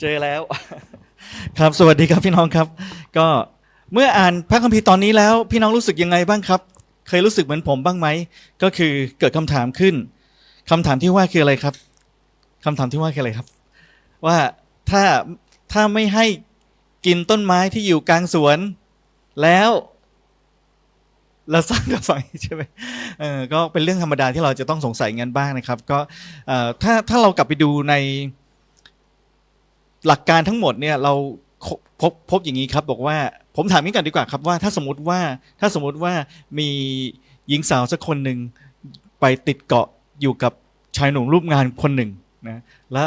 เจอแล้ว ครับสวัสดีครับพี่น้องครับ ก็เมื่ออ่านพระคัมภีร์ตอนนี้แล้ว พี่น้องรู้สึกยังไงบ้างครับ เคยรู้สึกเหมือนผมบ้างไหมก็คือเกิดคำถามขึ้นคำถามที่ว่าคืออะไรครับคำถามที่ว่าคืออะไรครับ ว่าถ้าถ้าไม่ให้กินต้นไม้ที่อยู่กลางสวนแล้วเราสร้างกับไฟใช่ไหมเออก็เป็นเรื่องธรรมดาที่เราจะต้องสงสัยกันบ้างนะครับ ก็เอ่อถ้าถ้าเรากลับไปดูใน หลักการทั้งหมดเนี่ยเราพบพบอย่างนี้ครับบอกว่าผมถามนี้ก่อนดีกว่าครับว่าถ้าสมมติว่าถ้าสมมติว่ามีหญิงสาวสักคนหนึ่งไปติดเกาะอยู่กับชายหนุ่มรูปงานคนหนึ่งนะและ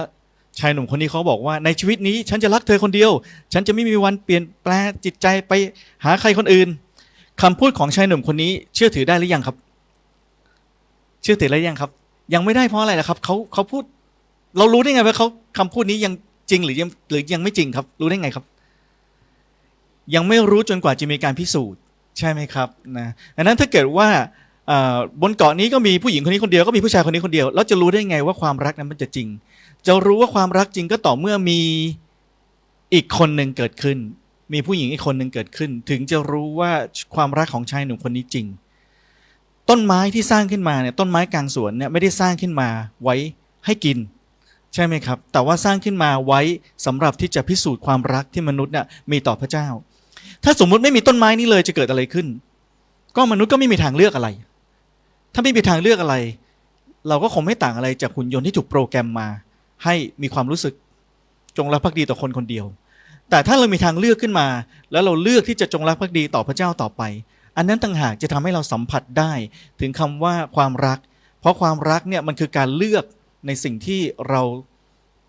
ชายหนุ่มคนนี้เขาบอกว่าในชีวิตนี้ฉันจะรักเธอคนเดียว ฉันจะไม่มีวันเปลี่ยนแปลงจิตใจไปหาใครคนอื่นคำพูดของชายหนุ่มคนนี้เชื่อถือได้หรือยังครับ เชื่อถือได้หรือยังครับ ยังไม่ได้เพราะอะไรล่ะครับเขาเขาพูด เรารู้ได้ไงว่าเขาคำพูดนี้ยัง จริงหรือยังหรือยังไม่จริงครับ รู้ได้ไงครับ ยังไม่รู้จนกว่าจะมีการพิสูจน์ใช่ไหมครับนะดังนั้นถ้าเกิดว่าบนเกาะนี้ก็มีผู้หญิงคนนี้คนเดียวก็มีผู้ชายคนนี้คนเดียวแล้วจะรู้ได้ไงว่าความรักนั้นมันจะจริง จะรู้ว่าความรักจริงก็ต่อเมื่อมีอีกคนหนึ่งเกิดขึ้น มีผู้หญิงอีกคนหนึ่งเกิดขึ้น ถึงจะรู้ว่าความรักของชายหนุ่มคนนี้จริง ต้นไม้ที่สร้างขึ้นมาเนี่ยต้นไม้กลางสวนเนี่ยไม่ได้สร้างขึ้นมาไว้ให้กิน ใช่ไหมครับ แต่ว่าสร้างขึ้นมาไว้สำหรับที่จะพิสูจน์ความรักที่มนุษย์เนี่ยมีต่อพระเจ้า ถ้าสมมุติไม่มีต้นไม้นี้เลยจะเกิดอะไรขึ้น ก็มนุษย์ก็ไม่มีทางเลือกอะไร ถ้าไม่มีทางเลือกอะไร เราก็คงไม่ต่างอะไรจากหุ่นยนต์ที่ถูกโปรแกรมมา ให้มีความรู้สึกจงรักภักดีต่อคนคนเดียว แต่ถ้าเรามีทางเลือกขึ้นมา แล้วเราเลือกที่จะจงรักภักดีต่อพระเจ้าต่อไป อันนั้นต่างหากจะทำให้เราสัมผัสได้ถึงคำว่าความรัก เพราะความรักเนี่ยมันคือการเลือก ในสิ่งที่เรา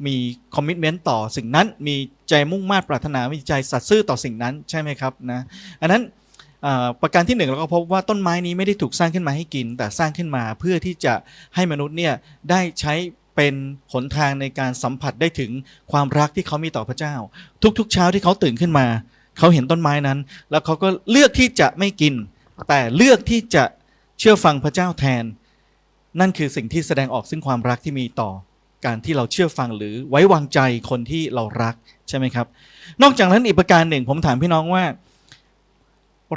มีคอมมิชเมนต์ต่อสิ่งนั้น มีใจมุ่งมา่ปรารถนา มีใจสัตย์ซื่อต่อสิ่งนั้นใช่ไหมครับนะอันนั้นประการที่หนึ่งเราก็พบว่าต้นไม้นี้ไม่ได้ถูกสร้างขึ้นมาให้กิน แต่สร้างขึ้นมาเพื่อที่จะให้มนุษย์เนี่ยได้ใช้เป็นหนทางในการสัมผัสได้ถึงความรักที่เขามีต่อพระเจ้า ทุกๆเช้าที่เขาตื่นขึ้นมา เขาเห็นต้นไม้นั้น แล้วเขาก็เลือกที่จะไม่กิน แต่เลือกที่จะเชื่อฟังพระเจ้าแทน นั่นคือสิ่งที่แสดงออกซึ่งความรักที่มีต่อการที่เราเชื่อฟังหรือไว้วางใจคนที่เรารักใช่ไหมครับ นอกจากนั้นอีกประการหนึ่งผมถามพี่น้องว่า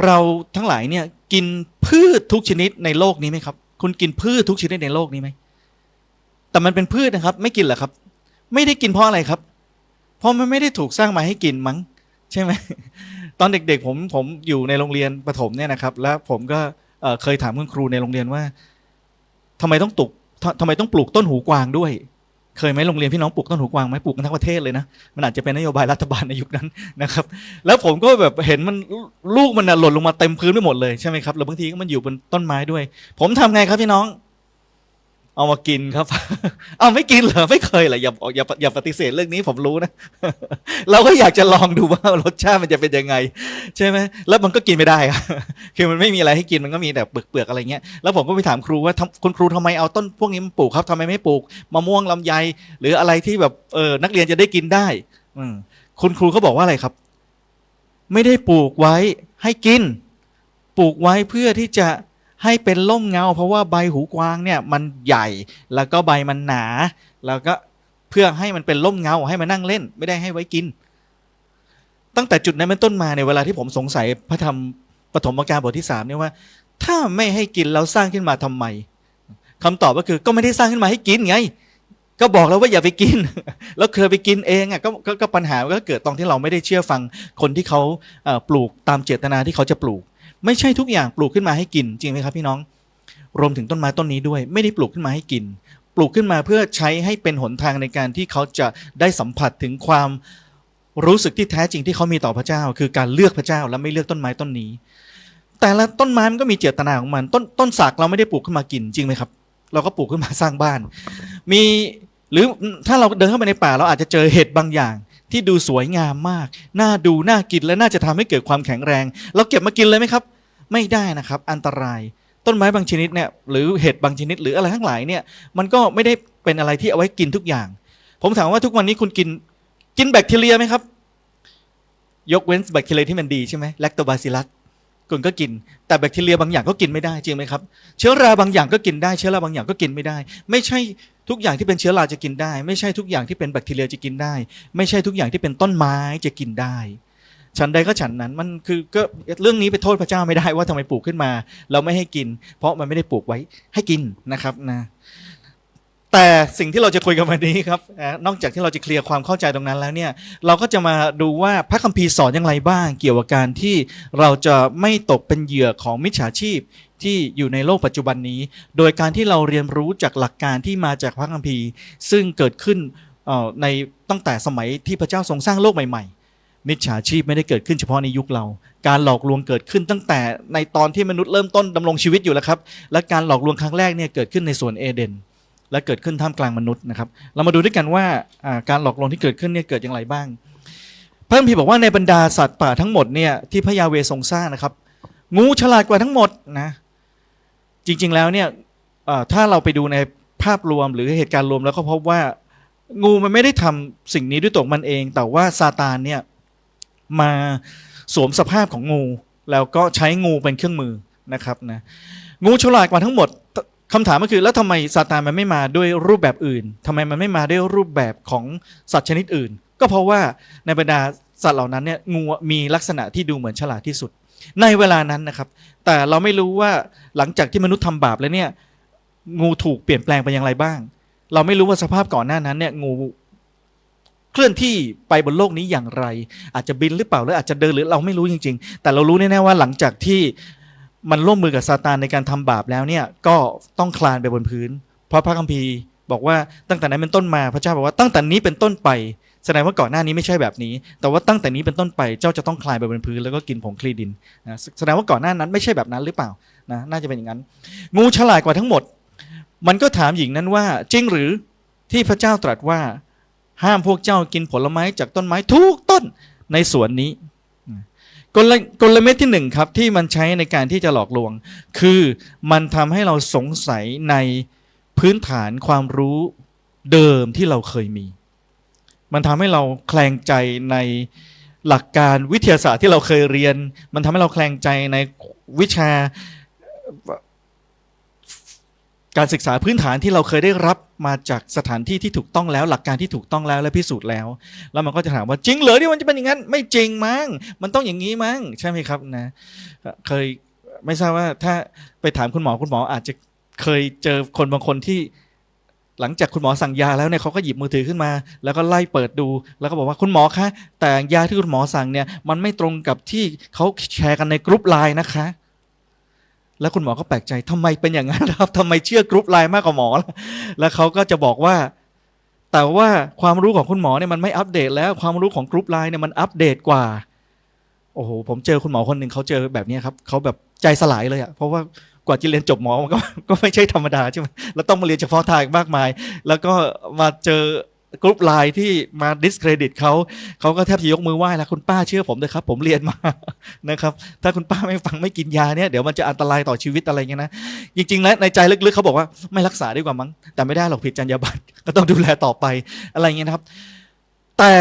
เราทั้งหลายเนี่ยกินพืชทุกชนิดในโลกนี้ไหมครับ คุณกินพืชทุกชนิดในโลกนี้ไหมแต่มันเป็นพืชนะครับ ไม่กินเหรอครับ ไม่ได้กินเพราะอะไรครับ เพราะมันไม่ได้ถูกสร้างมาให้กินมั้ง ใช่ไหมตอนเด็กๆผมผมอยู่ในโรงเรียนประถมเนี่ยนะครับ แล้วผมก็เเคยถามคุณครูในโรงเรียนว่า ทำไมต้องตุกทำไมต้องปลูกต้นหูกวางด้วย เคยไหมโรงเรียนพี่น้องปลูกต้นหูกวางไหมปลูกกันทั้งประเทศเลยนะมันอาจจะเป็นนโยบายรัฐบาลในยุคนั้นนะครับ แล้วผมก็แบบเห็นมันลูกมันน่ะหล่นลงมาเต็มพื้นไปหมดเลยใช่ไหมครับแล้วบางทีก็มันอยู่บนต้นไม้ด้วย ผมทำไงครับพี่น้อง เอามากินครับ เอาไม่กินเหรอไม่เคยเหรออย่าอย่าอย่าปฏิเสธเรื่องนี้ผมรู้นะ เราก็อยากจะลองดูว่ารสชาติมันจะเป็นยังไง ใช่ไหมแล้วมันก็กินไม่ได้คือมันไม่มีอะไรให้กินมันก็มีแต่เปลือกเปลือกอะไรเงี้ยแล้วผมก็ไปถามครูว่าคุณครูทำไมเอาต้นพวกนี้มาปลูกครับทำไมไม่ปลูกมะม่วงลำไย หรืออะไรที่แบบเออนักเรียนจะได้กินได้ อืคุณครูเขาบอกว่าอะไรครับ ไม่ได้ปลูกไว้ให้กิน ปลูกไว้เพื่อที่จะ ให้เป็นร่มเงา เพราะว่าใบหูกวางเนี่ยมันใหญ่แล้วก็ใบมันหนา แล้วก็เพื่อให้มันเป็นร่มเงาให้มานั่งเล่น ไม่ได้ให้ไว้กิน ตั้งแต่จุดนั้นเป็นต้นมาในเวลาที่ผมสงสัยพระธรรมปฐมกาลบทที่สามเนี่ยว่า ถ้าไม่ให้กินแล้วสร้างขึ้นมาทำไมคำตอบก็คือก็ไม่ได้สร้างขึ้นมาให้กินไง ก็บอกแล้วว่าอย่าไปกิน แล้วเคยไปกินเองอะก็ก็ก็ปัญหาก็เกิดตอนที่เราไม่ได้เชื่อฟังคนที่เขาปลูกตามเจตนาที่เขาจะปลูก ไม่ใช่ทุกอย่างปลูกขึ้นมาให้กินจริงไหมครับพี่น้อง รวมถึงต้นไม้ต้นนี้ด้วย ไม่ได้ปลูกขึ้นมาให้กิน ปลูกขึ้นมาเพื่อใช้ให้เป็นหนทางในการที่เขาจะได้สัมผัสถึงความรู้สึกที่แท้จริงที่เขามีต่อพระเจ้า คือการเลือกพระเจ้าและไม่เลือกต้นไม้ต้นนี้ แต่ละต้นไม้มันก็มีเจตนาของมัน ต้นต้นสักเราไม่ได้ปลูกขึ้นมากินจริงไหมครับ เราก็ปลูกขึ้นมาสร้างบ้าน มีหรือถ้าเราเดินเข้าไปในป่าเราอาจจะเจอเห็ดบางอย่าง ที่ดูสวยงามมาก น่าดูน่ากินและน่าจะทำให้เกิดความแข็งแรง เราเก็บมากินเลยไหมครับ ไม่ได้นะครับ อันตราย ต้นไม้บางชนิดเนี่ยหรือเห็ดบางชนิดหรืออะไรทั้งหลายเนี่ยมันก็ไม่ได้เป็นอะไรที่เอาไว้กินทุกอย่าง ผมถามว่าทุกวันนี้คุณกินกินแบคทีเรียไหมครับ ยกเว้นแบคทีเรียที่มันดีใช่ไหมแลคโตบาซิลัสคุณก็กิน แต่แบคทีเรียบางอย่างก็กินไม่ได้จริงไหมครับ เชื้อราบางอย่างก็กินได้ เชื้อราบางอย่างก็กินไม่ได้ ไม่ใช่ทุกอย่างที่เป็นเชื้อราจะกินได้ ไม่ใช่ทุกอย่างที่เป็นแบคทีเรียจะกินได้ ไม่ใช่ทุกอย่างที่เป็นต้นไม้จะกินได้ ฉันใดก็ฉันนั้นมันคือก็เรื่องนี้ไปโทษพระเจ้าไม่ได้ว่าทำไมปลูกขึ้นมา เราไม่ให้กิน เพราะมันไม่ได้ปลูกไว้ให้กินนะครับนะแต่สิ่งที่เราจะคุยกันวันนี้ครับนอกจากที่เราจะเคลียร์ความเข้าใจตรงนั้นแล้วเนี่ยเราก็จะมาดูว่าพระคัมภีร์สอนอย่างไรบ้าง เกี่ยวกับการที่เราจะไม่ตกเป็นเหยื่อของมิจฉาชีพที่อยู่ในโลกปัจจุบันนี้ โดยการที่เราเรียนรู้จากหลักการที่มาจากพระคัมภีร์ ซึ่งเกิดขึ้นในตั้งแต่สมัยที่พระเจ้าทรงสร้างโลกใหม่ๆ มิจฉาชีพไม่ได้เกิดขึ้นเฉพาะในยุคเรา การหลอกลวงเกิดขึ้นตั้งแต่ในตอนที่มนุษย์เริ่มต้นดำรงชีวิตอยู่แล้วครับ และการหลอกลวงครั้งแรกเนี่ยเกิดขึ้นในสวนเอเดน และเกิดขึ้นท่ามกลางมนุษย์นะครับ เรามาดูด้วยกันว่าการหลอกลวงที่เกิดขึ้นเนี่ยเกิดอย่างไรบ้างพระคัมภีร์บอกว่าในบรรดาสัตว์ป่าทั้งหมดเนี่ยที่พระยาเวทรงสร้างนะครับ งูฉลาดกว่าทั้งหมดนะ จริงๆแล้วเนี่ยถ้าเราไปดูในภาพรวมหรือเหตุการณ์รวมแล้วก็พบว่า งูมันไม่ได้ทำสิ่งนี้ด้วยตัวมันเอง แต่ว่าซาตานเนี่ย มาสวมสภาพของงู แล้วก็ใช้งูเป็นเครื่องมือนะครับนะงูฉลาดกว่าทั้งหมดคำถามก็คือแล้วทำไมซาตานมันไม่มาด้วยรูปแบบอื่นทำไมมันไม่มาด้วยรูปแบบของสัตว์ชนิดอื่น ก็เพราะว่าในบรรดาสัตว์เหล่านั้นเนี่ยงูมีลักษณะที่ดูเหมือนฉลาดที่สุด ในเวลานั้นนะครับ แต่เราไม่รู้ว่าหลังจากที่มนุษย์ทำบาปแล้วเนี่ยงูถูกเปลี่ยนแปลงไปอย่างไรบ้าง เราไม่รู้ว่าสภาพก่อนหน้านั้นเนี่ยงู เคลื่อนที่ไปบนโลกนี้อย่างไร อาจจะบินหรือเปล่าหรืออาจจะเดินหรือเราไม่รู้จริง ๆ แต่เรารู้แน่ๆว่าหลังจากที่มันร่วมมือกับซาตานในการทำบาปแล้วเนี่ยก็ต้องคลานไปบนพื้น เพราะพระคัมภีร์บอกว่าตั้งแต่นั้นเป็นต้นมาพระเจ้าบอกว่าตั้งแต่นี้เป็นต้นไปแสดงว่าก่อนหน้านี้ไม่ใช่แบบนี้ แต่ว่าตั้งแต่นี้เป็นต้นไปเจ้าจะต้องคลายไปบนพื้นแล้วก็กินผงคลีดินนะแสดงว่าก่อนหน้านั้นไม่ใช่แบบนั้นหรือเปล่านะน่าจะเป็นอย่างนั้น งูฉลาดกว่าทั้งหมด มันก็ถามหญิงนั้นว่าจริงหรือที่พระเจ้าตรัสว่า ห้ามพวกเจ้ากินผลไม้จากต้นไม้ทุกต้นในสวนนี้กลกลเม็ดที่หนึ่งครับที่มันใช้ในการที่จะหลอกลวง คือมันทำให้เราสงสัยในพื้นฐานความรู้เดิมที่เราเคยมี มันทำให้เราแคลงใจในหลักการวิทยาศาสตร์ที่เราเคยเรียน มันทำให้เราแคลงใจในวิชา การศึกษาพื้นฐานที่เราเคยได้รับมาจากสถานที่ที่ถูกต้องแล้วหลักการที่ถูกต้องแล้วและพิสูจน์แล้ว แล้วมันก็จะถามว่าจริงเหรอที่มันจะเป็นอย่างนั้น ไม่จริงมั้งมันต้องอย่างนี้มั้งใช่ไหมครับนะ เคยไม่ทราบว่าถ้าไปถามคุณหมอคุณหมออาจจะเคยเจอคนบางคนที่หลังจากคุณหมอสั่งยาแล้วเนี่ยเขาก็หยิบมือถือขึ้นมา แล้วก็ไล่เปิดดู แล้วก็บอกว่าคุณหมอคะแต่ยาที่คุณหมอสั่งเนี่ยมันไม่ตรงกับที่เขาแชร์กันในกรุ๊ปไลน์นะคะ แล้วคุณหมอก็แปลกใจทำไมเป็นอย่างนั้นครับทำไมเชื่อกรุ๊ปไลน์มากกว่าหมอล่ะแล้วเขาก็จะบอกว่า แต่ว่าความรู้ของคุณหมอเนี่ยมันไม่อัปเดต แล้วความรู้ของกรุ๊ปไลน์เนี่ยมันอัปเดตกว่า โอ้โหผมเจอคุณหมอคนหนึ่งเขาเจอแบบนี้ครับเขาแบบใจสลายเลยอะเพราะว่ากว่าจะเรียนจบหมอมันก็ก็ไม่ใช่ธรรมดาใช่ไหมแล้วต้องมาเรียนเฉพาะทางมากมาย แล้วก็มาเจอ กรุ๊ปไลน์ที่มาดิสเครดิตเขาเขาก็แทบจะยกมือไหว้แล้วคุณป้าเชื่อผมเลยครับ ผมเรียนมานะครับ ถ้าคุณป้าไม่ฟังไม่กินยาเนี่ยเดี๋ยวมันจะอันตรายต่อชีวิตอะไรเงี้ยนะ จริงๆแล้วในใจลึกๆเขาบอกว่าไม่รักษาดีกว่ามั้งแต่ไม่ได้หรอกผิดจรรยาบรรณก็ต้องดูแลต่อไปอะไรเงี้ยนะครับ แต่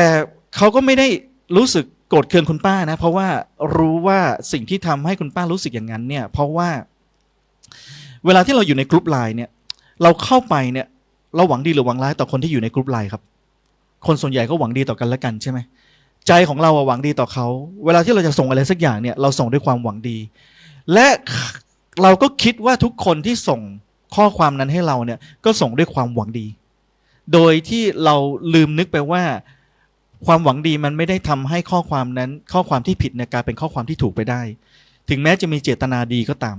เขาก็ไม่ได้รู้สึกโกรธเคืองคุณป้านะ เพราะว่ารู้ว่าสิ่งที่ทำให้คุณป้ารู้สึกอย่างนั้นเนี่ย เพราะว่า เวลาที่เราอยู่ในกลุ่มไลน์เนี่ย เราเข้าไปเนี่ย เราหวังดีหรือหวังร้ายต่อคนที่อยู่ในกลุ่มไลน์ครับ คนส่วนใหญ่ก็หวังดีต่อกันและกันใช่ไหมใจของเราหวังดีต่อเขา เวลาที่เราจะส่งอะไรสักอย่างเนี่ยเราส่งด้วยความหวังดี และเราก็คิดว่าทุกคนที่ส่งข้อความนั้นให้เราเนี่ยก็ส่งด้วยความหวังดี โดยที่เราลืมนึกไปว่า ความหวังดีมันไม่ได้ทำให้ข้อความนั้น ข้อความที่ผิดเนี่ยกลายเป็นข้อความที่ถูกไปได้ ถึงแม้จะมีเจตนาดีก็ตาม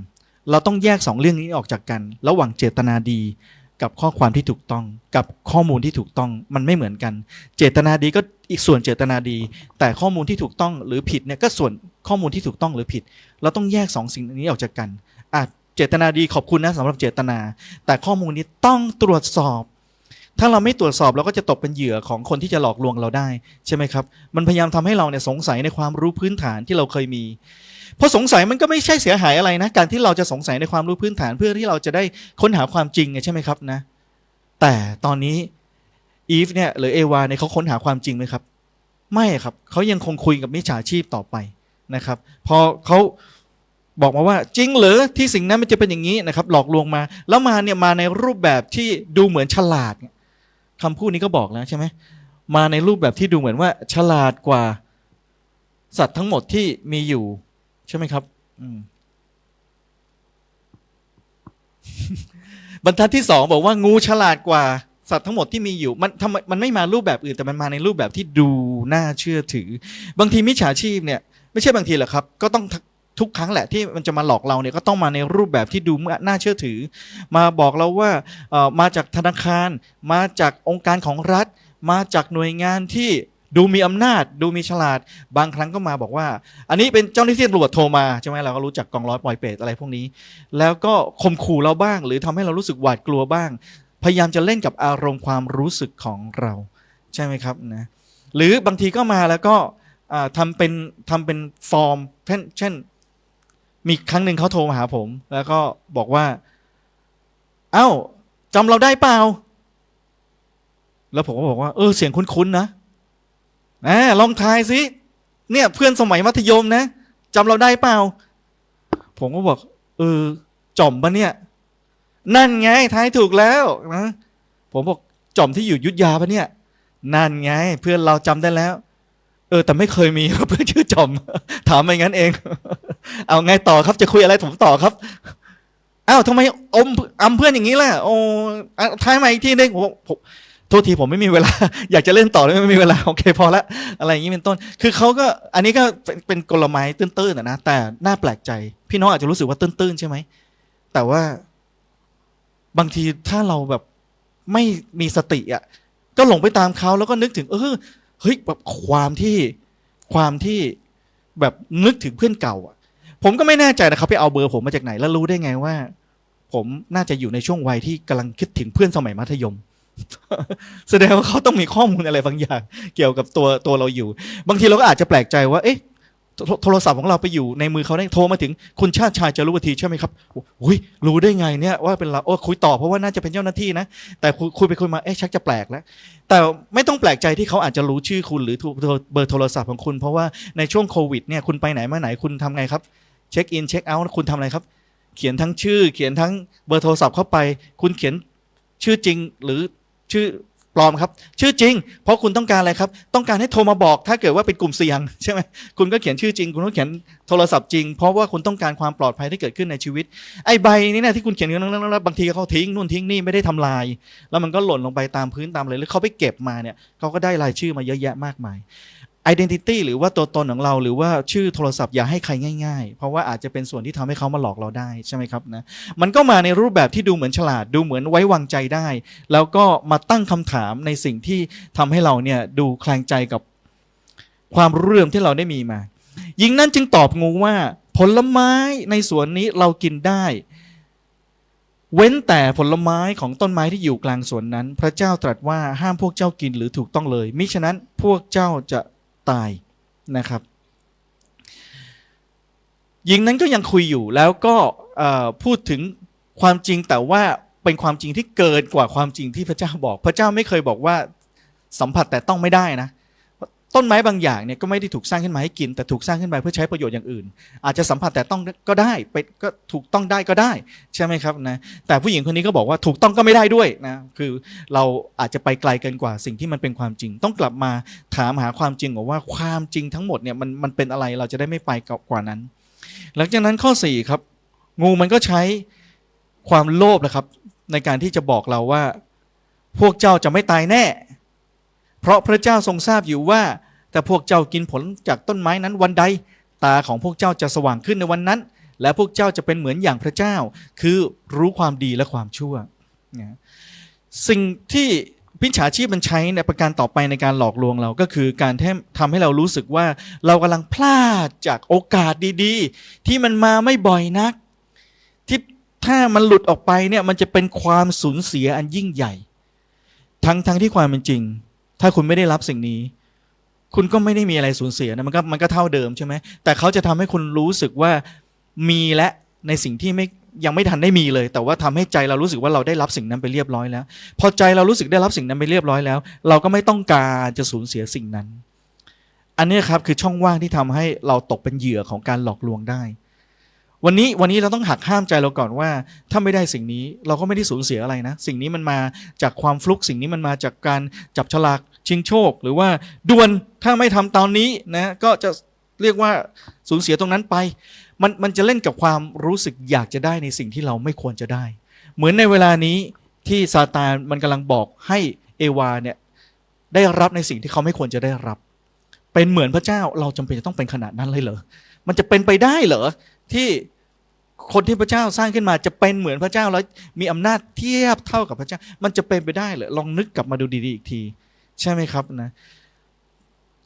เราต้องแยกสองเรื่องนี้ออกจากกัน ระหว่างเจตนาดี กับข้อความที่ถูกต้อง กับข้อมูลที่ถูกต้องมันไม่เหมือนกัน เจตนาดีก็อีกส่วนเจตนาดี แต่ข้อมูลที่ถูกต้องหรือผิดเนี่ยก็ส่วนข้อมูลที่ถูกต้องหรือผิด เราต้องแยกสองสิ่งนี้ออกจากกันอะเจตนาดีขอบคุณนะสำหรับเจตนา แต่ข้อมูลนี้ต้องตรวจสอบ ถ้าเราไม่ตรวจสอบเราก็จะตกเป็นเหยื่อของคนที่จะหลอกลวงเราได้ใช่ไหมครับ มันพยายามทำให้เราเนี่ยสงสัยในความรู้พื้นฐานที่เราเคยมี เพราะสงสัยมันก็ไม่ใช่เสียหายอะไรนะ การที่เราจะสงสัยในความรู้พื้นฐานเพื่อที่เราจะได้ค้นหาความจริงไงใช่ไหมครับนะ แต่ตอนนี้อีฟเนี่ยหรือเอวาเนี่ยเขาค้นหาความจริงไหมครับ ไม่ครับเขายังคงคุยกับมิจฉาชีพต่อไปนะครับ พอเขาบอกมาว่าจริงเหรือที่สิ่งนั้นมันจะเป็นอย่างนี้นะครับ หลอกลวงมา แล้วมาเนี่ยมาในรูปแบบที่ดูเหมือนฉลาดคำพูดนี้ก็บอกแล้วใช่ไหมมาในรูปแบบที่ดูเหมือนว่าฉลาดกว่าสัตว์ทั้งหมดที่มีอยู่ ใช่ไหมครับอืมบรรทัดที่สองบอกว่างูฉลาดกว่าสัตว์ทั้งหมดที่มีอยู่ มันทำไมมันไม่มารูปแบบอื่น แต่มันมาในรูปแบบที่ดูน่าเชื่อถือ บางทีมิจฉาชีพเนี่ย ไม่ใช่บางทีหรอกครับ ก็ต้องทุกครั้งแหละที่มันจะมาหลอกเราเนี่ยก็ต้องมาในรูปแบบที่ดูน่าเชื่อถือ มาบอกเราว่าเอ่อมาจากธนาคาร มาจากองค์การของรัฐ มาจากหน่วยงานที่ ดูมีอำนาจ ดูมีฉลาด บางครั้งก็มาบอกว่า อันนี้เป็นเจ้าหน้าที่ตำรวจโทรมาใช่ไหมเราก็รู้จักกองร้อยปล่อยเปรตอะไรพวกนี้ แล้วก็ข่มขู่เราบ้าง หรือทำให้เรารู้สึกหวาดกลัวบ้าง พยายามจะเล่นกับอารมณ์ความรู้สึกของเรา ใช่ไหมครับนะหรือบางทีก็มาแล้วก็อ่าทำเป็นทำเป็นฟอร์มเช่นเช่น มีครั้งหนึ่งเขาโทรมาหาผม แล้วก็บอกว่า เอ้าจำเราได้เปล่า แล้วผมก็บอกว่า เออ เสียงคุ้นๆนะ นะลองทายสิเนี่ยเพื่อนสมัยมัธยมนะจำเราได้เปล่า ผมก็บอก เออจอมปะเนี่ย นั่นไงทายถูกแล้วนะผมบอกจอมที่อยู่ยุทธยาปะเนี่ย นั่นไง เพื่อนเราจำได้แล้ว เออ แต่ไม่เคยมีเพื่อนชื่อจอม ถามไปงั้นเอง เอาไงต่อครับจะคุยอะไรผมต่อครับอ้าวทำไมอมอำเพื่อนอย่างนี้ล่ะโอ้ทายมาอีกทีนึงผม ทษทีผมไม่มีเวลา อยากจะเล่นต่อเลยไม่มีเวลาโอเคพอละอะไรอย่างนี้เป็นต้น คือเขาก็อันนี้ก็เป็นกลไม้ตื้นๆนะ แต่น่าแปลกใจ พี่น้องอาจจะรู้สึกว่าตื้นๆใช่ไหม แต่ว่าบางทีถ้าเราแบบไม่มีสติอะ ก็หลงไปตามเขาแล้วก็นึกถึง เออเฮ้ยแบบความที่ความที่แบบนึกถึงเพื่อนเก่า อะ ผมก็ไม่แน่ใจนะครับไปเอาเบอร์ผมมาจากไหนแล้วรู้ได้ไงว่า ผมน่าจะอยู่ในช่วงวัยที่กำลังคิดถึงเพื่อนสมัยมัธยม แสดงว่าเขาต้องมีข้อมูลอะไรบางอย่าง เกี่ยวกับตัวตัวเราอยู่ บางทีเราก็อาจจะแปลกใจว่า เอ๊ะโทรศัพท์ของเราไปอยู่ในมือเขาได้โทรมาถึงคุณชาติชายจารุวทีใช่ไหมครับอุ้ยรู้ได้ไงเนี่ยว่าเป็นเราโอ้คุยต่อเพราะว่าน่าจะเป็นเจ้าหน้าที่นะ แต่คุยไปคุยมาเอ๊ะชักจะแปลกแล้ว แต่ไม่ต้องแปลกใจที่เขาอาจจะรู้ชื่อคุณหรือเบอร์โทรศัพท์ของคุณ เพราะว่าในช่วงโควิดเนี่ยคุณไปไหนมาไหนคุณทำไงครับเช็คอินเช็คเอาท์คุณทำอะไรครับ เขียนทั้งชื่อ เขียนทั้งเบอร์โทรศัพท์เข้าไป คุณเขียนชื่อจริงหรือ ชื่อปลอมครับ ชื่อจริง เพราะคุณต้องการอะไรครับ ต้องการให้โทรมาบอก ถ้าเกิดว่าเป็นกลุ่มเสี่ยงใช่ไหมคุณก็เขียนชื่อจริง คุณก็เขียนโทรศัพท์จริง เพราะว่าคุณต้องการความปลอดภัยที่เกิดขึ้นในชีวิต ไอ้ใบนี้นะที่คุณเขียนบางทีเขาทิ้งนู่นทิ้งนี่ไม่ได้ทำลาย แล้วมันก็หล่นลงไปตามพื้นตามเลยหรือเขาไปเก็บมาเนี่ยเขาก็ได้รายชื่อมาเยอะแยะมากมาย identity หรือว่าตัวตนของเราหรือว่าชื่อโทรศัพท์อย่าให้ใครง่ายๆ เพราะว่าอาจจะเป็นส่วนที่ทำให้เขามาหลอกเราได้ใช่ไหมครับนะมันก็มาในรูปแบบที่ดูเหมือนฉลาดดูเหมือนไว้วางใจได้ แล้วก็มาตั้งคำถามในสิ่งที่ทำให้เราเนี่ยดูแคลงใจกับความรู้เรื่องที่เราได้มีมาหญิงนั้นจึงตอบงูว่า ผลไม้ในสวนนี้เรากินได้ เว้นแต่ผลไม้ของต้นไม้ที่อยู่กลางสวนนั้น พระเจ้าตรัสว่าห้ามพวกเจ้ากินหรือถูกต้องเลย มิฉะนั้นพวกเจ้าจะ ตายนะครับ หญิงนั้นก็ยังคุยอยู่แล้วก็พูดถึงความจริงแต่ว่าเป็นความจริงที่เกินกว่าความจริงที่พระเจ้าบอก พระเจ้าไม่เคยบอกว่าสัมผัสแต่ต้องไม่ได้นะ ต้นไม้บางอย่างเนี่ยก็ไม่ได้ถูกสร้างขึ้นมาให้กิน แต่ถูกสร้างขึ้นมาเพื่อใช้ประโยชน์อย่างอื่น อาจจะสัมผัสแต่ต้องก็ได้ไปก็ถูกต้องได้ก็ได้ใช่ไหมครับนะแต่ผู้หญิงคนนี้ก็บอกว่าถูกต้องก็ไม่ได้ด้วยนะคือเราอาจจะไปไกลเกินกว่าสิ่งที่มันเป็นความจริง ต้องกลับมาถามหาความจริงว่าความจริงทั้งหมดเนี่ยมันมันเป็นอะไรเราจะได้ไม่ไปกว่านั้น หลังจากนั้นข้อ4ครับงูมันก็ใช้ความโลภนะครับ ในการที่จะบอกเราว่า พวกเจ้าจะไม่ตายแน่ เพราะพระเจ้าทรงทราบอยู่ว่า แต่พวกเจ้ากินผลจากต้นไม้นั้นวันใด ตาของพวกเจ้าจะสว่างขึ้นในวันนั้น และพวกเจ้าจะเป็นเหมือนอย่างพระเจ้า คือรู้ความดีและความชั่ว สิ่งที่พิจฉาชีพมันใช้ในประการต่อไปในการหลอกลวงเราก็คือการทำให้เรารู้สึกว่าเรากำลังพลาดจากโอกาสดีๆ ที่มันมาไม่บ่อยนัก ที่ถ้ามันหลุดออกไปเนี่ยมันจะเป็นความสูญเสียอันยิ่งใหญ่ ทั้งทั้งที่ความเป็นจริง ถ้าคุณไม่ได้รับสิ่งนี้ คุณก็ไม่ได้มีอะไรสูญเสียนะมันก็มันก็เท่าเดิมใช่ไหมแต่เขาจะทำให้คุณรู้สึกว่ามีและในสิ่งที่ไม่ยังไม่ทันได้มีเลย แต่ว่าทำให้ใจเรารู้สึกว่าเราได้รับสิ่งนั้นไปเรียบร้อยแล้ว พอใจเรารู้สึกได้รับสิ่งนั้นไปเรียบร้อยแล้ว เราก็ไม่ต้องการจะสูญเสียสิ่งนั้น อันนี้ครับคือช่องว่างที่ทำให้เราตกเป็นเหยื่อของการหลอกลวงได้ วันนี้วันนี้เราต้องหักห้ามใจเราก่อนว่า ถ้าไม่ได้สิ่งนี้เราก็ไม่ได้สูญเสียอะไรนะ สิ่งนี้มันมาจากความฟลุกสิ่งนี้มันมาจากการจับฉลากชิงโชค หรือว่าด่วนถ้าไม่ทำตอนนี้นะก็จะเรียกว่าสูญเสียตรงนั้นไป มันมันจะเล่นกับความรู้สึกอยากจะได้ในสิ่งที่เราไม่ควรจะได้ เหมือนในเวลานี้ที่ซาตานมันกำลังบอกให้เอวาเนี่ยได้รับในสิ่งที่เขาไม่ควรจะได้รับ เป็นเหมือนพระเจ้าเราจำเป็นจะต้องเป็นขนาดนั้นเลยเหรอมันจะเป็นไปได้เหรอที่ คนที่พระเจ้าสร้างขึ้นมาจะเป็นเหมือนพระเจ้าแล้วมีอำนาจเทียบเท่ากับพระเจ้า มันจะเป็นไปได้เหรอลองนึกกลับมาดูดีๆอีกที ใช่ไหมครับนะ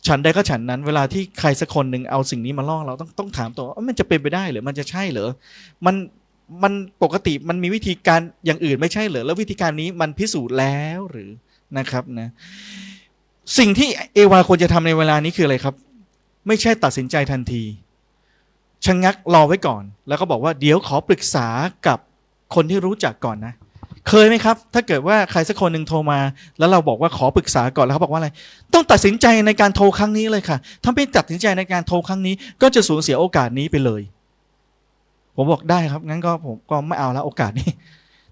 ฉันใดก็ฉันนั้น เวลาที่ใครสักคนหนึ่งเอาสิ่งนี้มาล่อเราต้องต้องถามตัวว่ามันจะเป็นไปได้เหรือมันจะใช่เหรอมันมันปกติมันมีวิธีการอย่างอื่นไม่ใช่เหรอแล้ววิธีการนี้มันพิสูจน์แล้วหรือนะครับนะสิ่งที่เอวาควรจะทำในเวลานี้คืออะไรครับ ไม่ใช่ตัดสินใจทันที ชะงงักรอไว้ก่อน แล้วก็บอกว่าเดี๋ยวขอปรึกษากับคนที่รู้จักก่อนนะ เคยไหมครับ ถ้าเกิดว่าใครสักคนหนึ่งโทรมา แล้วเราบอกว่าขอปรึกษาก่อนแล้วเขาบอกว่าอะไร ต้องตัดสินใจในการโทรครั้งนี้เลยค่ะถ้าไม่ตัดสินใจในการโทรครั้งนี้ ก็จะสูญเสียโอกาสนี้ไปเลย ผมบอกได้ครับงั้นก็ผมก็ไม่เอาแล้วโอกาสนี้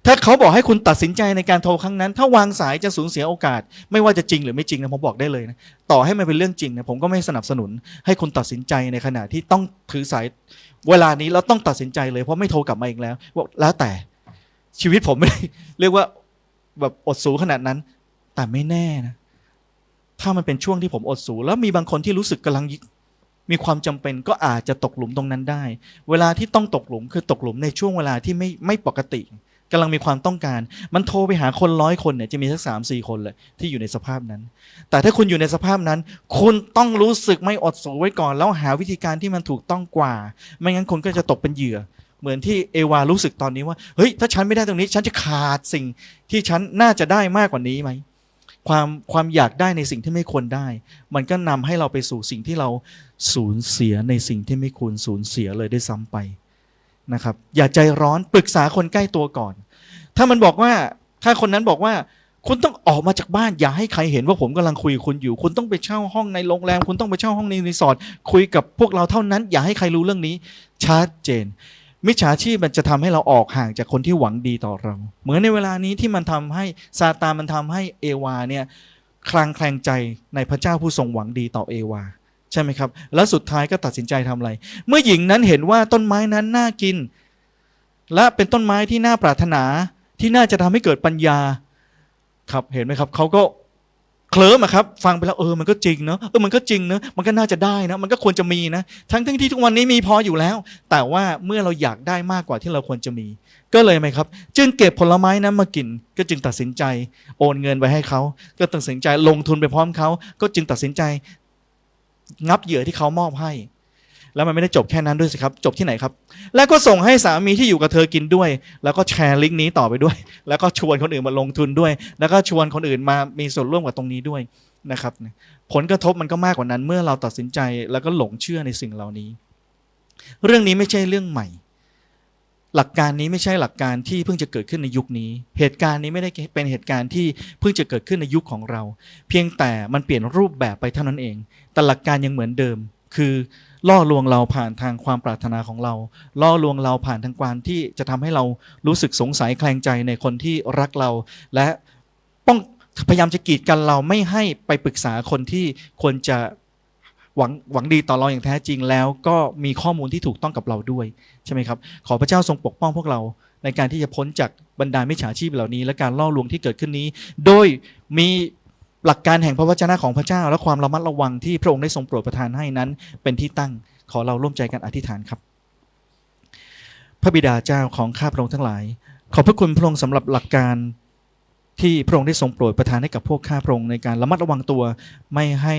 ถ้าเขาบอกให้คุณตัดสินใจในการโทรครั้งนั้น ถ้าวางสายจะสูญเสียโอกาส ไม่ว่าจะจริงหรือไม่จริงนะผมบอกได้เลยนะต่อให้มันเป็นเรื่องจริงนะผมก็ไม่สนับสนุน ให้คุณตัดสินใจในขณะที่ต้องถือสายเวลานี้เราต้องตัดสินใจเลยเพราะไม่โทรกลับมาอีกแล้วแล้วแต่ชีวิตผมไม่ได้เรียกว่าแบบอดสูขนาดนั้น แต่ไม่แน่นะถ้ามันเป็นช่วงที่ผมอดสูแล้วมีบางคนที่รู้สึกกำลังมีความจำเป็นก็อาจจะตกหลุมตรงนั้นได้ เวลาที่ต้องตกหลุมคือตกหลุมในช่วงเวลาที่ไม่ไม่ปกติ กำลังมีความต้องการ มันโทรไปหาคนร้อยคนเนี่ยจะมีสักสามสี่คนเลยที่อยู่ในสภาพนั้น แต่ถ้าคุณอยู่ในสภาพนั้น คุณต้องรู้สึกไม่อดสูไว้ก่อน แล้วหาวิธีการที่มันถูกต้องกว่า ไม่งั้นคนก็จะตกเป็นเหยื่อ เหมือนที่เอวารู้สึกตอนนี้ว่าเฮ้ยถ้าฉันไม่ได้ตรงนี้ ฉันจะขาดสิ่งที่ฉันน่าจะได้มากกว่านี้ไหมความความอยากได้ในสิ่งที่ไม่ควรได้ มันก็นำให้เราไปสู่สิ่งที่เราสูญเสียในสิ่งที่ไม่ควรสูญเสียเลยได้ซ้ำไป นะครับ อย่าใจร้อนปรึกษาคนใกล้ตัวก่อน ถ้ามันบอกว่าถ้าคนนั้นบอกว่า คุณต้องออกมาจากบ้าน อย่าให้ใครเห็นว่าผมกำลังคุยคุณอยู่ คุณต้องไปเช่าห้องในโรงแรม คุณต้องไปเช่าห้องในรีสอร์ทคุยกับพวกเราเท่านั้น อย่าให้ใครรู้เรื่องนี้ ชัดเจนมิจฉาชีพมันจะทำให้เราออกห่างจากคนที่หวังดีต่อเรา เหมือนในเวลานี้ที่มันทำให้ซาตานมันทำให้เอวาเนี่ยคลางแคลงใจในพระเจ้าผู้ทรงหวังดีต่อเอวา ใช่ไหมครับ แล้วสุดท้ายก็ตัดสินใจทำอะไร เมื่อหญิงนั้นเห็นว่าต้นไม้นั้นน่ากิน และเป็นต้นไม้ที่น่าปรารถนาที่น่าจะทำให้เกิดปัญญาครับเห็นไหมครับเขาก็เคลิ้มอะครับฟังไปแล้วเออมันก็จริงเนอะเออมันก็จริงเนอะมันก็น่าจะได้นะ มันก็ควรจะมีนะ ทั้งทั้งที่ทุกวันนี้มีพออยู่แล้ว แต่ว่าเมื่อเราอยากได้มากกว่าที่เราควรจะมี ก็เลยไหมครับ จึงเก็บผลไม้นั้นมากิน ก็จึงตัดสินใจ โอนเงินไปให้เขา ก็ตัดสินใจลงทุนไปพร้อมเขา ก็จึงตัดสินใจ งับเหยื่อที่เขามอบให้ แล้วมันไม่ได้จบแค่นั้นด้วยสิครับ จบที่ไหนครับ แล้วก็ส่งให้สามีที่อยู่กับเธอกินด้วย แล้วก็แชร์ลิงก์นี้ต่อไปด้วย แล้วก็ชวนคนอื่นมาลงทุนด้วย แล้วก็ชวนคนอื่นมามีส่วนร่วมกับตรงนี้ด้วยนะครับ ผลกระทบมันก็มากกว่านั้นเมื่อเราตัดสินใจแล้วก็หลงเชื่อในสิ่งเหล่านี้ เรื่องนี้ไม่ใช่เรื่องใหม่ หลักการนี้ไม่ใช่หลักการที่เพิ่งจะเกิดขึ้นในยุคนี้ เหตุการณ์นี้ไม่ได้เป็นเหตุการณ์ที่เพิ่งจะเกิดขึ้นในยุคของเรา เพียงแต่มันเปลี่ยนรูปแบบไปเท่านั้นเอง แต่หลักการยังเหมือนเดิม คือล่อลวงเราผ่านทางความปรารถนาของเรา ล่อลวงเราผ่านทางความที่จะทำให้เรารู้สึกสงสัยแคลงใจในคนที่รักเรา และป้องพยายามจะกีดกันเราไม่ให้ไปปรึกษาคนที่ควรจะ หวังหวังดีต่อเราอย่างแท้จริงแล้วก็มีข้อมูลที่ถูกต้องกับเราด้วยใช่ไหมครับ ขอพระเจ้าทรงปกป้องพวกเราในการที่จะพ้นจากบรรดามิจฉาชีพเหล่านี้ และการล่อลวงที่เกิดขึ้นนี้ โดยมีหลักการแห่งพระวจนะของพระเจ้า และความระมัดระวังที่พระองค์ได้ทรงโปรดประทานให้นั้น เป็นที่ตั้งขอเราร่วมใจกันอธิษฐานครับ พระบิดาเจ้าของข้าพระองค์ทั้งหลาย ขอบพระคุณพระองค์สำหรับหลักการที่พระองค์ได้ทรงโปรดประทานให้กับพวกข้าพระองค์ในการระมัดระวังตัวไม่ให้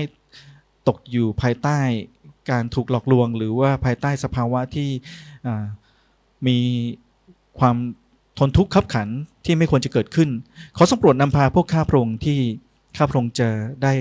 ตกอยู่ภายใต้การถูกหลอกลวง หรือว่าภายใต้สภาวะที่มีความทนทุกข์ขับขันที่ไม่ควรจะเกิดขึ้น ขอทรงโปรดนำพาพวกข้าพระองค์ที่ข้าพระองค์จะได้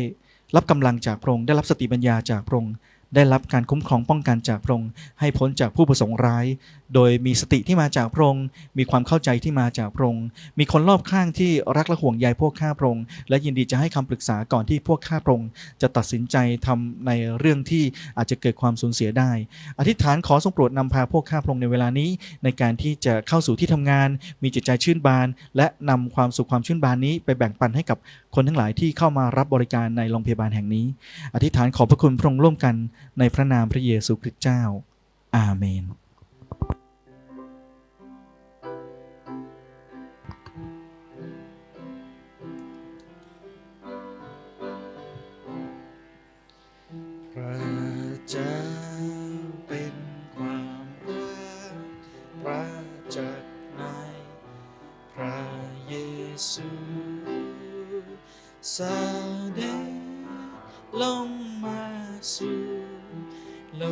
รับกำลังจากพระองค์ได้รับสติปัญญาจากพระองค์ได้รับการคุ้มครองป้องกันจากพระองค์ให้พ้นจากผู้ประสงค์ร้ายโดยมีสติที่มาจากพระองค์ มีความเข้าใจที่มาจากพระองค์ มีคนรอบข้างที่รักและห่วงใยพวกข้าพระองค์ และยินดีจะให้คำปรึกษาก่อนที่พวกข้าพระองค์จะตัดสินใจทำในเรื่องที่อาจจะเกิดความสูญเสียได้ อธิษฐานขอทรงโปรดนำพาพวกข้าพระองค์ในเวลานี้ ในการที่จะเข้าสู่ที่ทำงาน มีจิตใจชื่นบาน และนำความสุขความชื่นบานนี้ ไปแบ่งปันให้กับคนทั้งหลายที่เข้ามารับบริการในโรงพยาบาลแห่งนี้ อธิษฐานขอพระคุณพระองค์ร่วมกันในพระนามพระเยซูคริสต์เจ้า อาเมน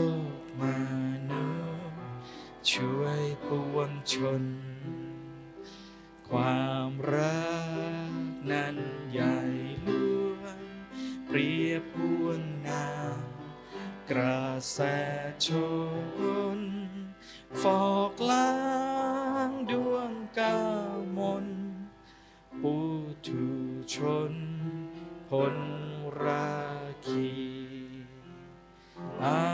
โลกมนุษย์ช่วยปวงชน ความรักนั้นใหญ่หลวงเปรียบพวนน้ำกระแสชน ฟอกล้างดวงกามนปูถุชนพ้นราคีอา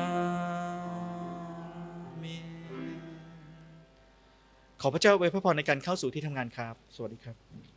ขอพระเจ้าไว้พระพรในการเข้าสู่ที่ทำงานครับ สวัสดีครับ